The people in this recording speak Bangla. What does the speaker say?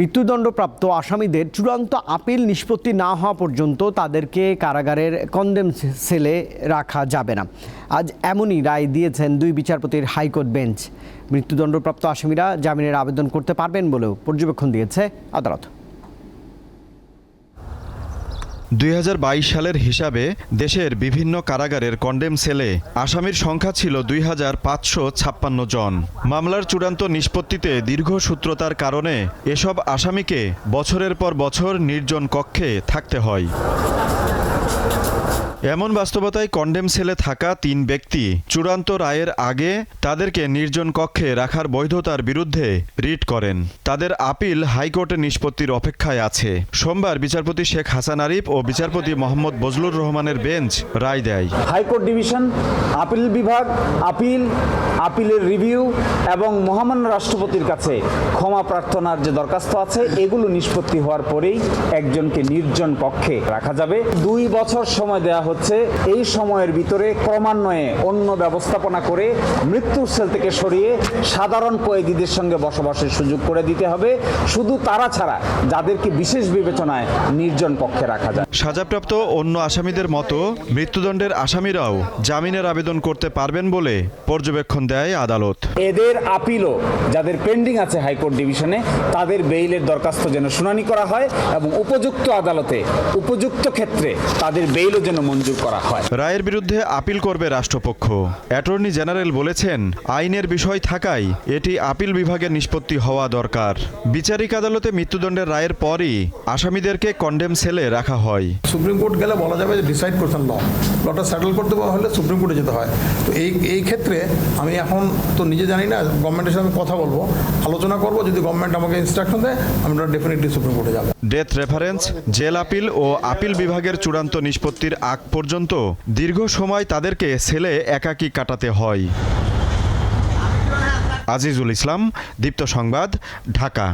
মৃত্যুদণ্ডপ্রাপ্ত আসামিদের চূড়ান্ত আপিল নিষ্পত্তি না হওয়া পর্যন্ত তাদেরকে কারাগারের কন্ডেম সেলে রাখা যাবে না। আজ এমনই রায় দিয়েছেন দুই বিচারপতির হাইকোর্ট বেঞ্চ। মৃত্যুদণ্ডপ্রাপ্ত আসামিরা জামিনের আবেদন করতে পারবেন বলেও পর্যবেক্ষণ দিয়েছে আদালত। দুই হাজার বাইশ সালের হিসাবে দেশের বিভিন্ন কারাগারের কন্ডেম সেলে আসামির সংখ্যা ছিল দুই হাজার পাঁচশো ছাপ্পান্ন জন। মামলার চূড়ান্ত নিষ্পত্তিতে দীর্ঘ সূত্রতার কারণে এসব আসামিকে বছরের পর বছর নির্জন কক্ষে থাকতে হয়। এমন বাস্তবতায় কন্ডেম সেলে থাকা তিন ব্যক্তি চূড়ান্ত রায়ের আগে তাদেরকে নির্জন কক্ষে রাখার বৈধতার বিরুদ্ধে রিট করেন। তাদের আপিল হাইকোর্টের নিষ্পত্তির অপেক্ষায় আছে। সোমবার বিচারপতি শেখ হাসান আরিফ ও বিচারপতি মোহাম্মদ বজলুর রহমানের বেঞ্চ রায় দেয়। হাইকোর্ট ডিভিশন, আপিল বিভাগ, আপিল, আপিলের রিভিউ এবং মহামান্য রাষ্ট্রপতির কাছে ক্ষমা প্রার্থনার যে দরখাস্ত আছে, এগুলো নিষ্পত্তি হওয়ার পরেই একজনকে নির্জন কক্ষে রাখা যাবে। দুই বছর সময় দেয়া হচ্ছে এই সময়ের ভিতরে ক্রমান্বয়ে অন্য ব্যবস্থাপনা করে মৃত্যুর সেল থেকে সরিয়ে সাধারণ কয়েদিদের সঙ্গে বসবাসের সুযোগ করে দিতে হবে। শুধু তারা ছাড়া যাদেরকে বিশেষ বিবেচনায় নির্জন পক্ষে রাখা যায়। সাজাপ্রাপ্ত অন্য আসামিদের মতো মৃত্যুদণ্ডের আসামিরাও জামিনের আবেদন করতে পারবেন বলে পর্যবেক্ষণ দেয় আদালত। এদের আপিলও যাদের পেন্ডিং আছে হাইকোর্ট ডিভিশনে তাদের বেইলের দরখাস্ত যেন শুনানি করা হয় এবং উপযুক্ত আদালতে উপযুক্ত ক্ষেত্রে তাদের বেইলও যেন মঞ্জুর করা হয়। রায়ের বিরুদ্ধে আপিল করবে রাষ্ট্রপক্ষ। অ্যাটর্নি জেনারেল বলেছেন আইনের বিষয় থাকায় এটি আপিল বিভাগের নিষ্পত্তি হওয়া দরকার। বিচারিক আদালতে মৃত্যুদণ্ডের রায়ের পরই আসামিদেরকে কন্ডেম সেলে রাখা হয়। সুপ্রিম কোর্ট গেলে বলা যাবে যে ডিসাইড করছেন ল লটা সেটেল করতে হলে সুপ্রিম কোর্টে যেতে হয়। তো এই এই ক্ষেত্রে আমি এখন তো নিজে জানি না গভর্নমেন্টের সঙ্গে কথা বলব। আলোচনা করব যদি গভর্নমেন্ট আমাকে ইনস্ট্রাকশন দেয় আমি ডেফিনেটলি সুপ্রিম কোর্টে যাব। ডেথ রেফারেন্স জেল আপিল ও আপিল বিভাগের চূড়ান্ত নিষ্পত্তির আগ পর্যন্ত দীর্ঘ সময় তাদেরকে সেলে একাকী কাটাতে হয়। আজিজুল ইসলাম দীপ্ত সংবাদ ঢাকা।